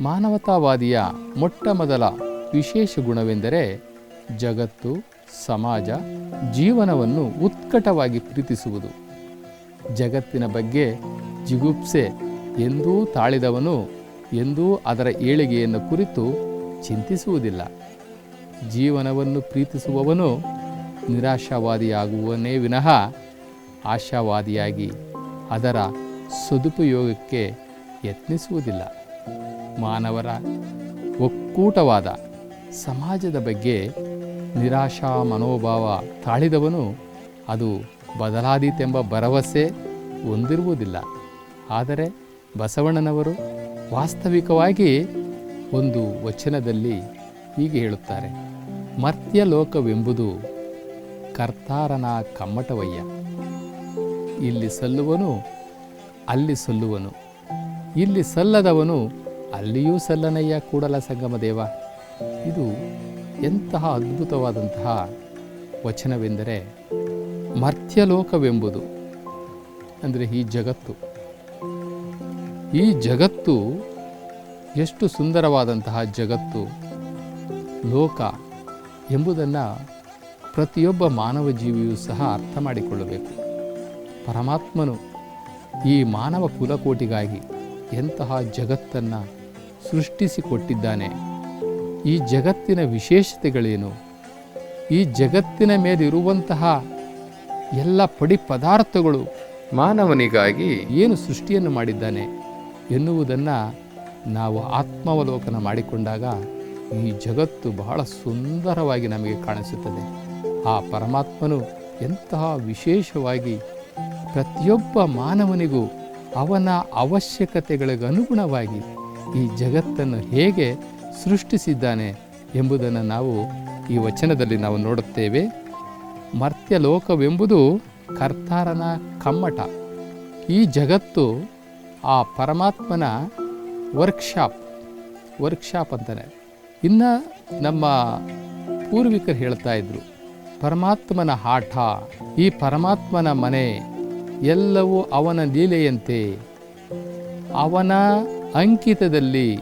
ಮಾನವತಾವಾದಿಯ ಮೊಟ್ಟ ಮೊದಲ ವಿಶೇಷ ಗುಣವೆಂದರೆ ಜಗತ್ತು, ಸಮಾಜ, ಜೀವನವನ್ನು ಉತ್ಕಟವಾಗಿ ಪ್ರೀತಿಸುವುದು. ಜಗತ್ತಿನ ಬಗ್ಗೆ ಜಿಗುಪ್ಸೆ ಎಂದೂ ತಾಳಿದವನು ಎಂದೂ ಅದರ ಏಳಿಗೆಯನ್ನು ಕುರಿತು ಚಿಂತಿಸುವುದಿಲ್ಲ. ಜೀವನವನ್ನು ಪ್ರೀತಿಸುವವನು ನಿರಾಶಾವಾದಿಯಾಗುವನೇ ವಿನಃ ಆಶಾವಾದಿಯಾಗಿ ಅದರ ಸದುಪಯೋಗಕ್ಕೆ ಯತ್ನಿಸುವುದಿಲ್ಲ. ಮಾನವರ ಒಕ್ಕೂಟವಾದ ಸಮಾಜದ ಬಗ್ಗೆ ನಿರಾಶಾ ಮನೋಭಾವ ತಾಳಿದವನು ಅದು ಬದಲಾದೀತೆಂಬ ಭರವಸೆ ಹೊಂದಿರುವುದಿಲ್ಲ. ಆದರೆ ಬಸವಣ್ಣನವರು ವಾಸ್ತವಿಕವಾಗಿ ಒಂದು ವಚನದಲ್ಲಿ ಹೀಗೆ ಹೇಳುತ್ತಾರೆ, ಮರ್ತ್ಯ ಲೋಕವೆಂಬುದು ಕರ್ತಾರನ ಕಮ್ಮಟವಯ್ಯ. ಇಲ್ಲಿ ಸಲ್ಲುವನು, ಅಲ್ಲಿ ಸಲ್ಲುವನು. ಇಲ್ಲಿ ಸಲ್ಲದವನು ಅಲ್ಲಿಯೂ ಸಲ್ಲನಯ್ಯ ಕೂಡಲ ಸಂಗಮ ದೇವ. ಇದು ಎಂತಹ ಅದ್ಭುತವಾದಂತಹ ವಚನವೆಂದರೆ ಮರ್ತ್ಯಲೋಕವೆಂಬುದು ಅಂದರೆ ಈ ಜಗತ್ತು. ಈ ಜಗತ್ತು ಎಷ್ಟು ಸುಂದರವಾದಂತಹ ಜಗತ್ತು, ಲೋಕ ಎಂಬುದನ್ನು ಪ್ರತಿಯೊಬ್ಬ ಮಾನವ ಜೀವಿಯೂ ಸಹ ಅರ್ಥ ಮಾಡಿಕೊಳ್ಳಬೇಕು. ಪರಮಾತ್ಮನು ಈ ಮಾನವ ಕುಲಕೋಟಿಗಾಗಿ ಎಂತಹ ಜಗತ್ತನ್ನು ಸೃಷ್ಟಿಸಿಕೊಟ್ಟಿದ್ದಾನೆ. ಈ ಜಗತ್ತಿನ ವಿಶೇಷತೆಗಳೇನು? ಈ ಜಗತ್ತಿನ ಮೇಲಿರುವಂತಹ ಎಲ್ಲ ಪಡಿ ಪದಾರ್ಥಗಳು ಮಾನವನಿಗಾಗಿ ಏನು ಸೃಷ್ಟಿಯನ್ನು ಮಾಡಿದ್ದಾನೆ ಎನ್ನುವುದನ್ನು ನಾವು ಆತ್ಮಾವಲೋಕನ ಮಾಡಿಕೊಂಡಾಗ ಈ ಜಗತ್ತು ಬಹಳ ಸುಂದರವಾಗಿ ನಮಗೆ ಕಾಣಿಸುತ್ತದೆ. ಆ ಪರಮಾತ್ಮನು ಎಂತಹ ವಿಶೇಷವಾಗಿ ಪ್ರತಿಯೊಬ್ಬ ಮಾನವನಿಗೂ ಅವನ ಅವಶ್ಯಕತೆಗಳಿಗೆ ಅನುಗುಣವಾಗಿ ಈ ಜಗತ್ತನ್ನು ಹೇಗೆ ಸೃಷ್ಟಿಸಿದ್ದಾನೆ ಎಂಬುದನ್ನು ನಾವು ಈ ವಚನದಲ್ಲಿ ನಾವು ನೋಡುತ್ತೇವೆ. ಮರ್ತ್ಯಲೋಕವೆಂಬುದು ಕರ್ತಾರನ ಕಮ್ಮಟ. ಈ ಜಗತ್ತು ಆ ಪರಮಾತ್ಮನ ವರ್ಕ್ಶಾಪ್ ವರ್ಕ್ಶಾಪ್ ಅಂತಾನೆ. ಇನ್ನು ನಮ್ಮ ಪೂರ್ವಿಕರು ಹೇಳ್ತಾ ಇದ್ರು, ಪರಮಾತ್ಮನ ಆಟ, ಈ ಪರಮಾತ್ಮನ ಮನೆ ಎಲ್ಲವೂ ಅವನ ಲೀಲೆಯಂತೆ. ಅವನ ಅಂಕಿತದಲ್ಲಿ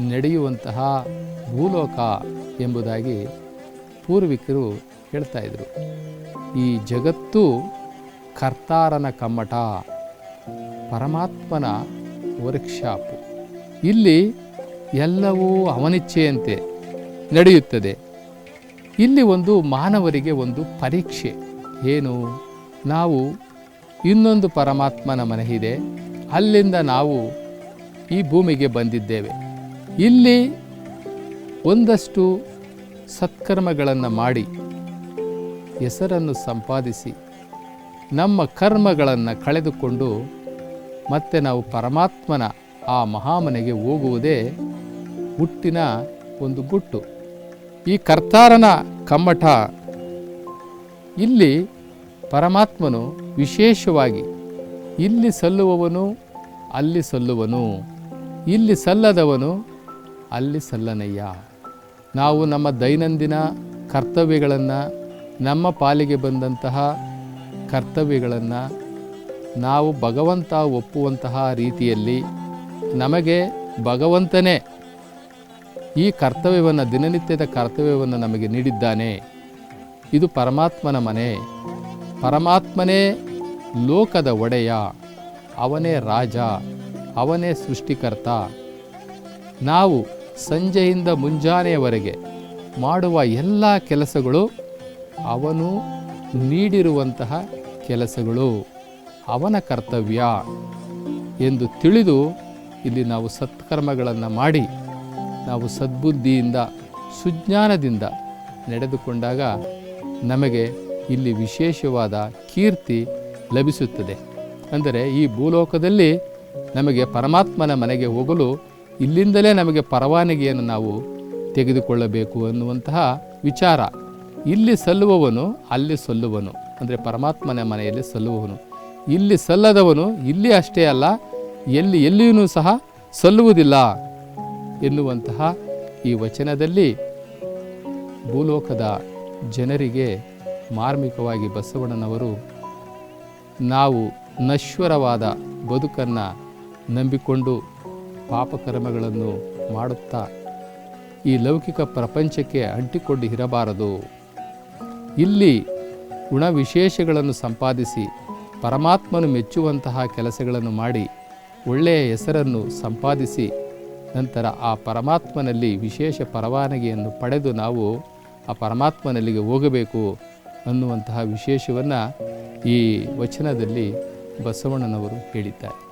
ನಡೆಯುವಂತಹ ಭೂಲೋಕ ಎಂಬುದಾಗಿ ಪೂರ್ವಿಕರು ಹೇಳ್ತಾ ಇದ್ರು. ಈ ಜಗತ್ತು ಕರ್ತಾರನ ಕಮ್ಮಟ ಪರಮಾತ್ಮನ ವರ್ಕ್ಶಾಪ್. ಇಲ್ಲಿ ಎಲ್ಲವೂ ಅವನಿಚ್ಛೆಯಂತೆ ನಡೆಯುತ್ತದೆ. ಇಲ್ಲಿ ಒಂದು ಮಾನವರಿಗೆ ಒಂದು ಪರೀಕ್ಷೆ. ಏನು? ನಾವು ಇನ್ನೊಂದು ಪರಮಾತ್ಮನ ಮನೆ ಇದೆ ಅಲ್ಲಿಂದ ನಾವು ಈ ಭೂಮಿಗೆ ಬಂದಿದ್ದೇವೆ. ಇಲ್ಲಿ ಒಂದಷ್ಟು ಸತ್ಕರ್ಮಗಳನ್ನು ಮಾಡಿ, ಹೆಸರನ್ನು ಸಂಪಾದಿಸಿ, ನಮ್ಮ ಕರ್ಮಗಳನ್ನು ಕಳೆದುಕೊಂಡು ಮತ್ತೆ ನಾವು ಪರಮಾತ್ಮನ ಆ ಮಹಾಮನೆಗೆ ಹೋಗುವುದೇ ಹುಟ್ಟಿನ ಒಂದು ಗುಟ್ಟು. ಈ ಕರ್ತಾರನ ಕಮ್ಮಟ ಇಲ್ಲಿ ಪರಮಾತ್ಮನು ವಿಶೇಷವಾಗಿ, ಇಲ್ಲಿ ಸಲ್ಲುವವನು, ಅಲ್ಲಿ ಸಲ್ಲುವನು. ಇಲ್ಲಿ ಸಲ್ಲದವನು, ಅಲ್ಲಿ ಸಲ್ಲನಯ್ಯ. ನಾವು ನಮ್ಮ ದೈನಂದಿನ ಕರ್ತವ್ಯಗಳನ್ನು, ನಮ್ಮ ಪಾಲಿಗೆ ಬಂದಂತಹ ಕರ್ತವ್ಯಗಳನ್ನು ನಾವು ಭಗವಂತ ಒಪ್ಪುವಂತಹ ರೀತಿಯಲ್ಲಿ ನಮಗೆ ಭಗವಂತನೇ ಈ ಕರ್ತವ್ಯವನ್ನು, ದಿನನಿತ್ಯದ ಕರ್ತವ್ಯವನ್ನು ನಮಗೆ ನೀಡಿದ್ದಾನೆ. ಇದು ಪರಮಾತ್ಮನ ಮನೆ. ಪರಮಾತ್ಮನೇ ಲೋಕದ ಒಡೆಯ, ಅವನೇ ರಾಜ. ಅವನೇ ಸೃಷ್ಟಿಕರ್ತ. ನಾವು ಸಂಜೆಯಿಂದ ಮುಂಜಾನೆಯವರೆಗೆ ಮಾಡುವ ಎಲ್ಲ ಕೆಲಸಗಳು ಅವನು ನೀಡಿರುವಂತಹ ಕೆಲಸಗಳು, ಅವನ ಕರ್ತವ್ಯ ಎಂದು ತಿಳಿದು ಇಲ್ಲಿ ನಾವು ಸತ್ಕರ್ಮಗಳನ್ನು ಮಾಡಿ, ನಾವು ಸದ್ಬುದ್ಧಿಯಿಂದ, ಸುಜ್ಞಾನದಿಂದ ನಡೆದುಕೊಂಡಾಗ ನಮಗೆ ಇಲ್ಲಿ ವಿಶೇಷವಾದ ಕೀರ್ತಿ ಲಭಿಸುತ್ತದೆ. ಅಂದರೆ ಈ ಭೂಲೋಕದಲ್ಲಿ ನಮಗೆ ಪರಮಾತ್ಮನ ಮನೆಗೆ ಹೋಗಲು ಇಲ್ಲಿಂದಲೇ ನಮಗೆ ಪರವಾನಗಿಯನ್ನು ನಾವು ತೆಗೆದುಕೊಳ್ಳಬೇಕು ಅನ್ನುವಂತಹ ವಿಚಾರ. ಇಲ್ಲಿ ಸಲ್ಲುವವನು, ಅಲ್ಲಿ ಸಲ್ಲುವನು. ಅಂದರೆ ಪರಮಾತ್ಮನ ಮನೆಯಲ್ಲಿ ಸಲ್ಲುವವನು. ಇಲ್ಲಿ ಸಲ್ಲದವನು ಇಲ್ಲಿ ಅಷ್ಟೇ ಅಲ್ಲ, ಎಲ್ಲಿ ಎಲ್ಲಿಯೂ ಸಹ ಸಲ್ಲುವುದಿಲ್ಲ ಎನ್ನುವಂತಹ ಈ ವಚನದಲ್ಲಿ ಭೂಲೋಕದ ಜನರಿಗೆ ಮಾರ್ಮಿಕವಾಗಿ ಬಸವಣ್ಣನವರು ನಾವು ನಶ್ವರವಾದ ಬದುಕನ್ನು ನಂಬಿಕೊಂಡು ಪಾಪಕರ್ಮಗಳನ್ನು ಮಾಡುತ್ತಾ ಈ ಲೌಕಿಕ ಪ್ರಪಂಚಕ್ಕೆ ಅಂಟಿಕೊಂಡು ಇರಬಾರದು. ಇಲ್ಲಿ ಗುಣವಿಶೇಷಗಳನ್ನು ಸಂಪಾದಿಸಿ ಪರಮಾತ್ಮನು ಮೆಚ್ಚುವಂತಹ ಕೆಲಸಗಳನ್ನು ಮಾಡಿ ಒಳ್ಳೆಯ ಹೆಸರನ್ನು ಸಂಪಾದಿಸಿ ನಂತರ ಆ ಪರಮಾತ್ಮನಲ್ಲಿ ವಿಶೇಷ ಪರವಾನಗಿಯನ್ನು ಪಡೆದು ನಾವು ಆ ಪರಮಾತ್ಮನಲ್ಲಿಗೆ ಹೋಗಬೇಕು ಅನ್ನುವಂತಹ ವಿಶೇಷವನ್ನು ಈ ವಚನದಲ್ಲಿ ಬಸವಣ್ಣನವರು ಹೇಳಿದ್ದಾರೆ.